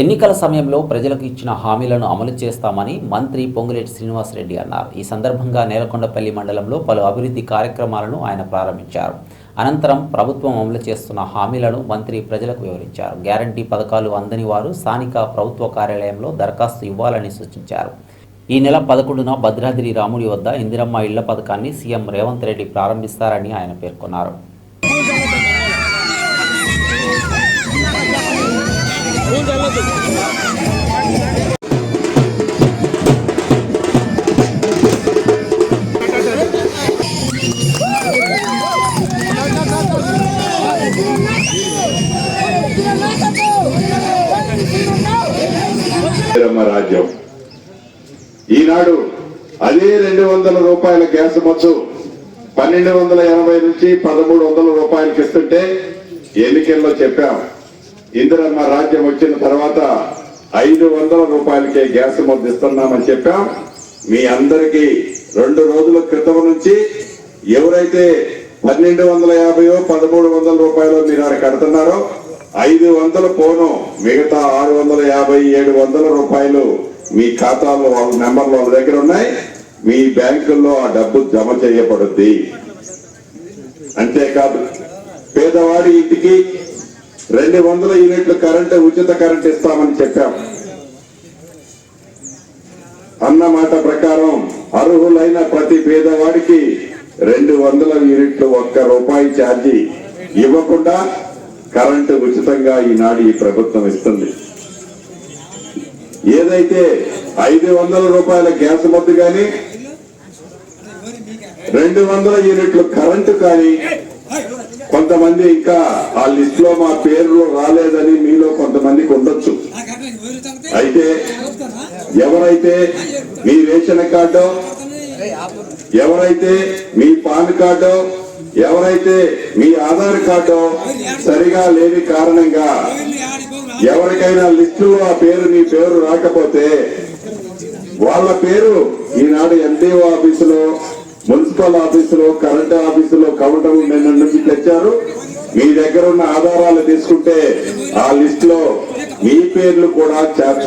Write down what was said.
ఎన్నికల సమయంలో ప్రజలకు ఇచ్చిన హామీలను అమలు చేస్తామని మంత్రి పొంగులేటి శ్రీనివాసరెడ్డి అన్నారు. ఈ సందర్భంగా నేలకొండపల్లి మండలంలో పలు అభివృద్ధి కార్యక్రమాలను ఆయన ప్రారంభించారు. అనంతరం ప్రభుత్వం అమలు చేస్తున్న హామీలను మంత్రి ప్రజలకు వివరించారు. గ్యారంటీ పథకాలు అందని వారు స్థానిక ప్రభుత్వ కార్యాలయంలో దరఖాస్తు ఇవ్వాలని సూచించారు. ఈ నెల పదకొండున భద్రాద్రి రాముడి వద్ద ఇందిరమ్మ ఇళ్ళ పథకాన్ని సీఎం రేవంత్ రెడ్డి ప్రారంభిస్తారని ఆయన పేర్కొన్నారు. రాజ్యం. ఈనాడు అదే రెండు వందల రూపాయల గ్యాస్ మొత్తం పన్నెండు వందల ఎనభై నుంచి పదమూడు వందల రూపాయలకి ఇస్తుంటే ఎన్నికల్లో చెప్పాం. ఇందిరమ్మ రాజ్యం వచ్చిన తర్వాత ఐదు వందల రూపాయలకే గ్యాస్ మొద్దు ఇస్తున్నామని చెప్పాం. మీ అందరికీ రెండు రోజుల క్రితం నుంచి ఎవరైతే పన్నెండు వందల యాభైయో పదమూడు వందల రూపాయలు మీరు కడుతున్నారో ఐదు వందల పోను. మిగతా ఆరు వందల యాభై ఏడు వందల రూపాయలు మీ ఖాతాలో వాళ్ళ నెంబర్లు వాళ్ళ దగ్గర ఉన్నాయి. మీ బ్యాంకుల్లో ఆ డబ్బు జమ చేయబడుద్ది. అంతేకాదు పేదవాడి ఇంటికి రెండు వందల యూనిట్లు కరెంటు ఉచిత కరెంట్ ఇస్తామని చెప్పాం. అన్న మాట ప్రకారం అర్హులైన ప్రతి పేదవాడికి రెండు వందల యూనిట్లు ఒక్క రూపాయి ఛార్జీ ఇవ్వకుండా కరెంటు ఉచితంగా ఈనాడు ఈ ప్రభుత్వం ఇస్తుంది. ఏదైతే ఐదు వందల రూపాయల గ్యాస్ మొద్దు కానీ రెండు వందల యూనిట్లు కరెంటు కానీ కొంతమంది ఇంకా ఆ లిస్ట్లో మా పేర్లు రాలేదని మీలో కొంతమందికి ఉండొచ్చు. అయితే ఎవరైతే మీ రేషన్ కార్డు ఎవరైతే మీ పాన్ కార్డు ఎవరైతే మీ ఆధార్ కార్డు సరిగా లేని కారణంగా ఎవరికైనా లిస్టులో ఆ పేరు మీ పేరు రాకపోతే వాళ్ళ పేరు ఈనాడు ఎండిఓ ఆఫీసులో మున్సిపల్ ఆఫీసులో కరెంట్ ఆఫీసులో కౌంటర్ నిన్న నుంచి తెచ్చారు. మీ దగ్గర ఉన్న ఆధారాలు తీసుకుంటే ఆ లిస్ట్లో మీ పేర్లు కూడా చేర్చారు